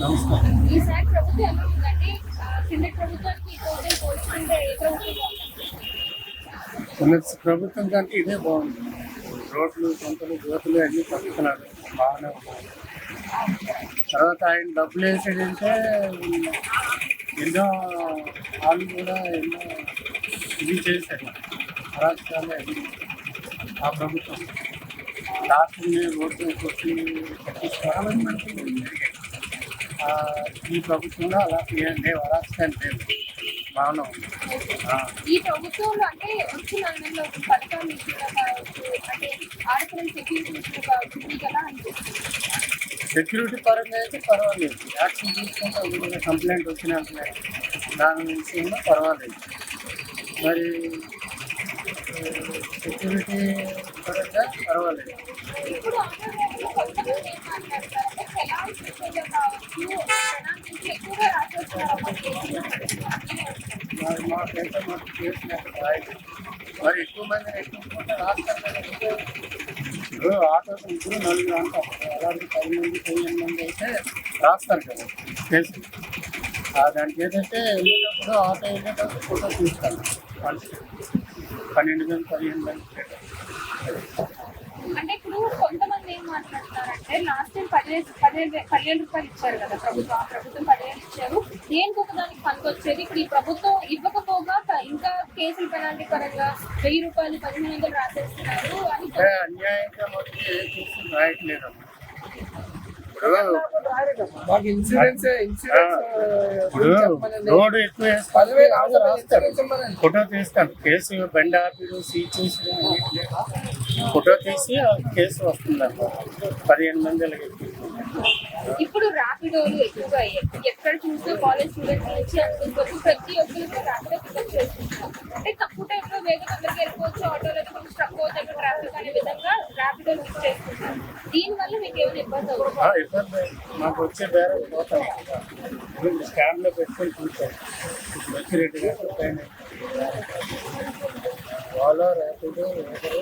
నమస్కారం ఈసారి ప్రభుత్వం ఎలా ఉందండి ఆ, కిందటి ప్రభుత్వానికి ఈ ప్రభుత్వం పోల్చుకుంటే ఏ ప్రభుత్వం మన ప్రభుత్వం కంటే ఇదే బాగుంది రోడ్లు సొంతలు గోతులు అన్ని పట్టుకున్నాడు బాగానే ఉన్నాయి తర్వాత ఆయన డబ్బులు వేసాడంటే ఎన్నో వాళ్ళు కూడా ఎన్నో ఇది చేశారు అరాచకాలు అన్ని ఆ ప్రభుత్వం రాష్ట్రంలో రోడ్లు కొట్టి కట్టించుకోవాలని మనకి జరిగాయి ఆ, ఈ ప్రభుత్వంలో అలా ఏం లేవు అరాచకాలు లేవు. బాగానే ఉంది. ఈ ప్రభుత్వంలో అంటే వచ్చిన నెలలో పథకాలు అంటే ఆడపిల్లల సెక్యూరిటీ మీకు అనిపిస్తుంది? సెక్యూరిటీ పరంగా అయితే పర్వాలేదు. యాక్షన్ తీసుకుంటే ఏదైనా కంప్లైంట్ వచ్చినా దాని విషయంలో పర్వాలేదు. మరి సెక్యూరిటీ పరంగా పర్వాలేదు. ఇప్పుడు ఆంధ్రప్రదేశ్లో కొంతమంది ఏం మాట్లాడతారంటే సెలాన్ శిక్షలు కావచ్చు సెలాన్ నుంచి ఎక్కువగా రాసేస్తున్నారు మరి మాకైతే మాకు చేసినట్టు రాయదు మరి ఎక్కువ మంది ఎక్కువ రాస్తారు కదా ఇప్పుడు ఆటో ముగ్గురు నలుగురు అంటారు అలాంటి పది మంది పదిహేను మంది అయితే రాస్తారు కదా కేసు ఆ దానికి ఏంటంటే వెళ్ళేటప్పుడు ఆటో వెళ్ళేటప్పుడు ఫోటో తీస్తారు మనిషి పన్నెండు మంది పదిహేను మంది అంటే ఇప్పుడు కొంతమంది మాట్లాడతారంటే లాస్ట్ టైం పదిహేను పదిహేను పదిహేను రూపాయలు ఇచ్చారు కదా ప్రభుత్వం ఆ ప్రభుత్వం పదిహేను ఇచ్చారు. దేనికి ఒక దానికి పనికొచ్చేది ఇప్పుడు ఈ ప్రభుత్వం ఇవ్వకపోగా ఇంకా కేసులు పెనాల్టీ పరంగా వెయ్యి రూపాయలు పదిహేను వందలు రాసేస్తున్నారు అని అన్యాయంగా ఇప్పుడు ఇన్సూరెన్స్ ఇప్పుడు రోడ్డు ఎక్కువ. ఫోటో తీస్తాను కేసు బండి ఆపిడు సీట్ ఫోటో తీసి కేసు వస్తుంది పదిహేను మంది అలాగే. ఇప్పుడు ర్యాపిడోలు ఎక్కువగా అయ్యాయి. ఎక్కడ చూస్తే కాలేజ్ స్టూడెంట్స్ నుంచి అందుకోవచ్చు ప్రతి ఒక్కరికి ర్యాపిడో పికప్ చేస్తున్నారు. అంటే తక్కువ టైంలో వేగం అందరికి వెళ్ళిపోవచ్చు ఆటోలో అయితే కొంచెం తక్కువ దగ్గర ట్రాఫిక్ అనే విధంగా ర్యాపిడో యూజ్ చేస్తున్నారు. దీనివల్ల మీకు ఏమైనా ఇబ్బంది అవుతుంది? మాకు వచ్చే బేరం పోతాం. స్టాండ్లో పెట్టుకొని చూస్తాం. బస్సిరెడ్డి గారు పైన ఓలా ర్యాపిడో ఊబర్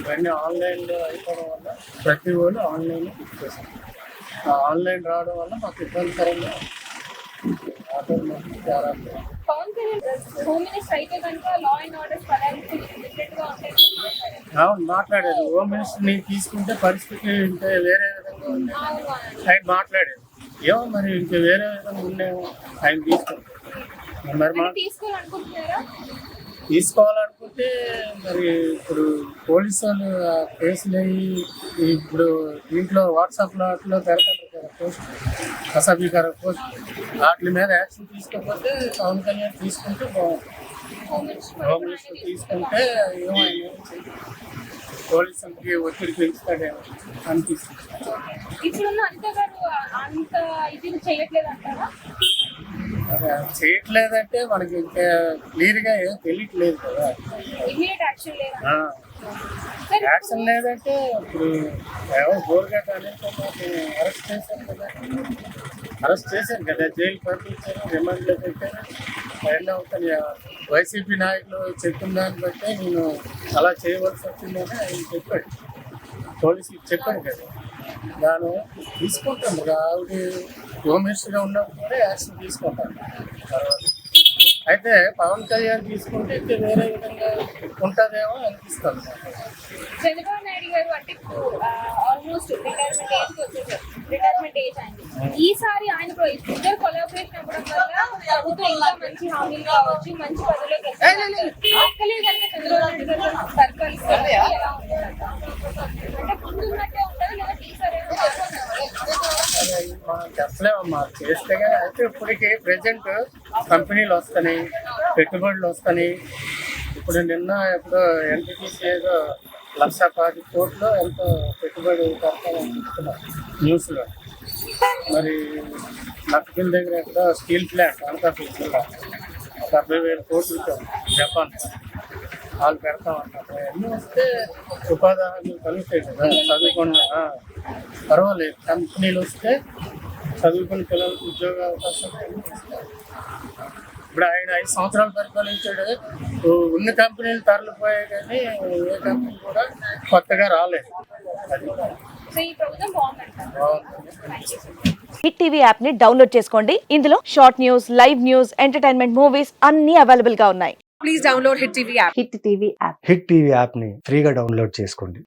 ఇవన్నీ ఆన్లైన్లో అయిపోవడం వల్ల ప్రతి వాళ్ళు ఆన్లైన్లో బుక్ చేస్తాం ఆన్లైన్ రావడం వల్ల మాకు ఇబ్బందికరంగా చాలా హోమ్ మినిస్టర్ అవును మాట్లాడారు. హోమ్ మినిస్టర్ని తీసుకుంటే పరిస్థితి ఇంకా వేరే విధంగా ఉంది. ఆయన మాట్లాడారు. ఏమో మరి ఇంకా వేరే విధంగా ఉండేమో ఆయన తీసుకుంటారు మరి మా తీసుకోవాలనుకుంటే మరి ఇప్పుడు పోలీసు వాళ్ళు కేసులు అయ్యి ఇప్పుడు దీంట్లో వాట్సాప్లో వాటిలో పెడతారు కదా పోస్ట్ అసభ్యకర పోస్ట్. వాటి మీద యాక్షన్ తీసుకోకపోతే పవన్ కళ్యాణ్ తీసుకుంటే బాగుంటుంది. హోమ్ మినిస్టర్ తీసుకుంటే ఏమో ఆయన ఏం చేయడు. పోలీసులకి ఒత్తిడి పెంచుతాడేమో అనిపిస్తుంది. ఇప్పుడున్న అనిత గారు అంత ఇది చేయట్లేదు అంటారా చేయట్లేదంటే మనకి ఇంకా క్లియర్గా ఏం తెలియట్లేదు కదా. యాక్షన్ లేదంటే ఇప్పుడు ఎవరు బోర్గా కానీ అరెస్ట్ చేశారు కదా. అరెస్ట్ చేశారు కదా. జైలు పంపించారు రిమాండ్లో పెట్టారు. అయినా అవుతాను వైసీపీ నాయకులు చెప్పిన దాన్ని బట్టే నేను అలా చేయవలసి వచ్చిందని ఆయన చెప్పాడు. పోలీసులకు చెప్పాడు కదా. దాని తీసుకుంటాను కదా. ఆవిడ హోమ్ మినిస్టర్గా ఉన్నప్పుడు యాక్షన్ తీసుకుంటాను తర్వాత అయితే పవన్ కళ్యాణ్ తీసుకుంటే ఇంకా వేరే విధంగా ఉంటుందేమో అనిపిస్తుంది. చంద్రబాబు నాయుడు గారు అంటే ఆల్మోస్ట్ రిటైర్మెంట్ ఏజ్ వచ్చేసారు. రిటైర్మెంట్ ఏజ్ ఆయన ఈసారి ఆయన ఇద్దరు కొలాబరేషన్ అవ్వడం వల్ల ప్రభుత్వం ఇంకా మంచి హామీలు కావచ్చు మంచి పదవిలోకి వెళ్తారు. అక్కలే కనుక చంద్రబాబు నాయుడు గారు సర్కార్ అది చేస్తే కానీ అయితే ఇప్పటికి ప్రజెంట్ కంపెనీలు వస్తున్నాయి పెట్టుబడులు వస్తున్నాయి. ఇప్పుడు నిన్న ఇప్పుడు ఎన్టీపీసీ ఏదో లక్ష పది కోట్లు ఎంతో పెట్టుబడి పెడతామని చెప్తున్నారు న్యూస్లో. మరి నక్కగిల్ దగ్గర ఎక్కడ స్టీల్ ప్లాంట్ అనకాపల్లి ఒక డెబ్బై వేల కోట్లతో జపాన్ వాళ్ళు పెడతామన్నారు. అన్నీ వస్తే ఉపాధి హామీలు కలుగుతాయి కదా చదువుకున్న పర్వాలేదు. కంపెనీలు వస్తే చదువుకున్న పిల్లలకు ఉద్యోగ వస్తాయి. ఇప్పుడు ఆయన ఐదు సంవత్సరాలు పరిపాలించాడు ఉన్న కంపెనీలు తరలిపోయాయి కానీ ఏ కంపెనీ కూడా కొత్తగా రాలేదు. హిట్ టీవీ యాప్ని డౌన్లోడ్ చేసుకోండి. ఇందులో short news live news entertainment movies అన్ని అవైలబుల్గా ఉన్నాయి. Please download Hit TV app. Hit TV app Hit TV యాప్ని ఫ్రీగా డౌన్లోడ్ చేసుకోండి.